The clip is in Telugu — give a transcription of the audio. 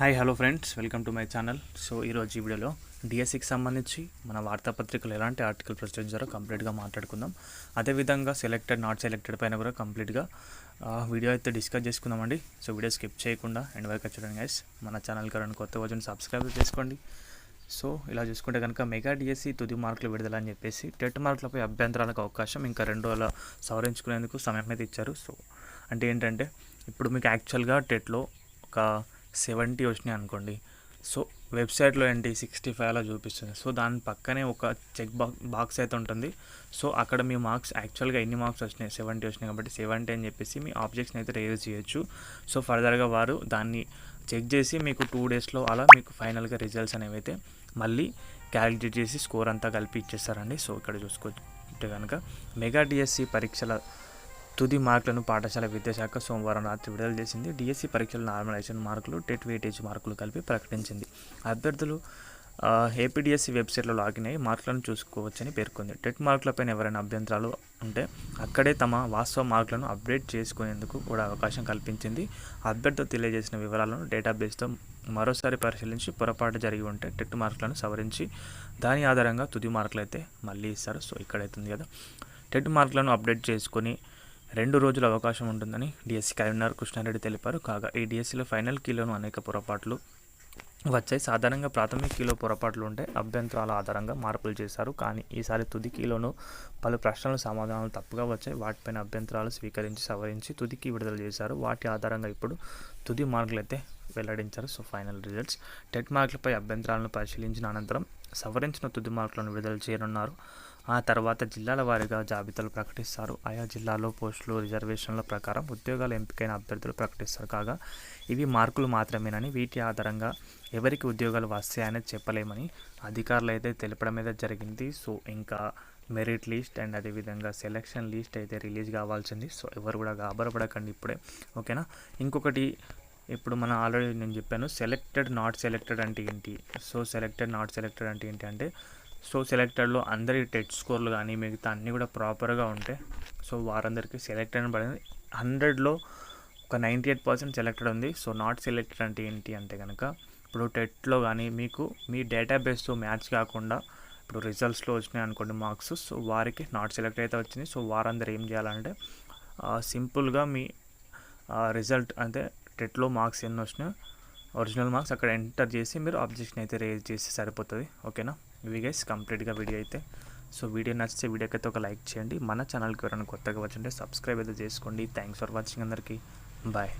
Hi hello friends welcome to my channel so ఈరోజు ఈ వీడియోలో డిఎస్సికి సంబంధించి మన వార్తాపత్రికలు ఎలాంటి ఆర్టికల్ ప్రొసీడ్ చేశారో కంప్లీట్గా మాట్లాడుకుందాం. అదేవిధంగా సెలెక్టెడ్ నాట్ సెలెక్టెడ్ పైన కూడా కంప్లీట్గా వీడియో అయితే డిస్కస్ చేసుకుందామండి. సో వీడియో స్కిప్ చేయకుండా ఎండ్ వరకు చూడండి గైస్ మన ఛానల్ కరెంట్ కొత్త వచ్చిన సబ్స్క్రైబ్ చేసుకోండి. సో ఇలా చూసుకుంటే కనుక మెగా డిఎస్సి తుది మార్కులు విడుదల అని చెప్పేసి టెట్ మార్కులపై అభ్యంతరాలకు అవకాశం ఇంకా రెండు రోజుల సవరించుకునేందుకు సమయం అయితే ఇచ్చారు. సో అంటే ఏంటంటే ఇప్పుడు మీకు యాక్చువల్గా టెట్లో ఒక సెవెంటీ వచ్చినాయి అనుకోండి. సో వెబ్సైట్లో ఏంటి? సిక్స్టీ ఫైవ్ అలా చూపిస్తుంది. సో దాని పక్కనే ఒక చెక్ బాక్ బాక్స్ అయితే ఉంటుంది. సో అక్కడ మీ మార్క్స్ యాక్చువల్గా ఎన్ని మార్క్స్ వచ్చినాయి? సెవెంటీ వచ్చినాయి కాబట్టి సెవెంటీ అని చెప్పేసి మీ ఆబ్జెక్ట్స్ని అయితే రేజ్ చేయొచ్చు. సో ఫర్దర్గా వారు దాన్ని చెక్ చేసి మీకు టూ డేస్లో అలా మీకు ఫైనల్గా రిజల్ట్స్ అనేవి అయితే మళ్ళీ క్యాలిక్యులేట్ చేసి స్కోర్ అంతా కలిపి ఇచ్చేస్తారండి. సో ఇక్కడ చూసుకుంటే కనుక మెగా డిఎస్సి పరీక్షల తుది మార్కులను పాఠశాల విద్యాశాఖ సోమవారం రాత్రి విడుదల చేసింది. డిఎస్సి పరీక్షల నార్మలైజేషన్ మార్కులు టెట్ వెయిటేజ్ మార్కులు కలిపి ప్రకటించింది. అభ్యర్థులు ఏపీడిఎస్సి వెబ్సైట్లో లాగిన్ అయ్యి మార్కులను చూసుకోవచ్చని పేర్కొంది. టెట్ మార్కులపైన ఎవరైనా అభ్యంతరాలు ఉంటే అక్కడే తమ వాస్తవ మార్కులను అప్డేట్ చేసుకునేందుకు కూడా అవకాశం కల్పించింది. అభ్యర్థులు తెలియజేసిన వివరాలను డేటాబేస్తో మరోసారి పరిశీలించి పొరపాటు జరిగి ఉంటే టెట్ మార్కులను సవరించి దాని ఆధారంగా తుది మార్కులు అయితే మళ్ళీ ఇస్తారు. సో ఇక్కడైతుంది కదా. టెట్ మార్కులను అప్డేట్ చేసుకొని రెండు రోజుల అవకాశం ఉంటుందని డిఎస్సి కరీంనగర్ కృష్ణారెడ్డి తెలిపారు. కాగా ఈ డిఎస్సిలో ఫైనల్ కీలోను అనేక పొరపాట్లు వచ్చాయి. సాధారణంగా ప్రాథమిక కీలో పొరపాట్లు ఉంటే అభ్యంతరాల ఆధారంగా మార్పులు చేశారు. కానీ ఈసారి తుది కీలోను పలు ప్రశ్నల సమాధానాలు తప్పుగా వచ్చాయి. వాటిపైన అభ్యంతరాలు స్వీకరించి సవరించి తుదికి విడుదల చేశారు. వాటి ఆధారంగా ఇప్పుడు తుది మార్కులు అయితే వెల్లడించారు. So final results. టెట్ మార్కులపై అభ్యంతరాలను పరిశీలించిన అనంతరం సవరించిన తుది మార్కులను విడుదల చేయనున్నారు. ఆ తర్వాత జిల్లాల వారీగా జాబితాలు ప్రకటిస్తారు. ఆయా జిల్లాలో పోస్టులు రిజర్వేషన్ల ప్రకారం ఉద్యోగాలు ఎంపికైన అభ్యర్థులు ప్రకటిస్తారు. కాగా ఇవి మార్కులు మాత్రమేనని వీటి ఆధారంగా ఎవరికి ఉద్యోగాలు వస్తాయనేది చెప్పలేమని అధికారులు అయితే తెలపడం అయితే జరిగింది. సో ఇంకా మెరిట్ లిస్ట్ అండ్ అదేవిధంగా సెలక్షన్ లిస్ట్ అయితే రిలీజ్ కావాల్సింది. సో ఎవరు కూడా గాబరపడకండి ఇప్పుడే. ఓకేనా? ఇంకొకటి ఇప్పుడు మనం ఆల్రెడీ నేను చెప్పాను సెలెక్టెడ్ నాట్ సెలెక్టెడ్ అంటే ఏంటి? సో సెలెక్టెడ్ నాట్ సెలెక్టెడ్ అంటే ఏంటి అంటే సో సెలెక్టెడ్లో అందరి టెట్ స్కోర్లు కానీ మిగతా అన్నీ కూడా ప్రాపర్గా ఉంటాయి సో వారందరికీ సెలెక్ట్ అని పడింది హండ్రెడ్లో ఒక నైంటీ ఎయిట్ పర్సెంట్ సెలెక్టెడ్ ఉంది. సో నాట్ సెలెక్టెడ్ అంటే ఏంటి అంటే కనుక ఇప్పుడు టెట్లో కానీ మీకు మీ డేటాబేస్తో మ్యాచ్ కాకుండా ఇప్పుడు రిజల్ట్స్లో వచ్చినాయి అనుకోండి మార్క్స్ సో వారికి నాట్ సెలెక్ట్ అయితే వచ్చింది. సో వారందరూ ఏం చేయాలంటే సింపుల్గా మీ రిజల్ట్ అంటే టెట్లో మార్క్స్ ఎన్ని వచ్చినాయో ఒరిజినల్ మార్క్స్ అక్కడ ఎంటర్ చేసి మీరు ఆబ్జెక్షన్ అయితే రేజ్ చేసి సరిపోతుంది. ఓకేనా ఇవి గైస్ కంప్లీట్గా వీడియో అయితే. సో వీడియో నచ్చితే వీడియోకి అయితే ఒక లైక్ చేయండి. మన ఛానల్కి ఎవరైనా కొత్తగా వచ్చింటే సబ్స్క్రైబ్ అయితే చేసుకోండి. థ్యాంక్స్ ఫర్ వాచింగ్ అందరికీ. బాయ్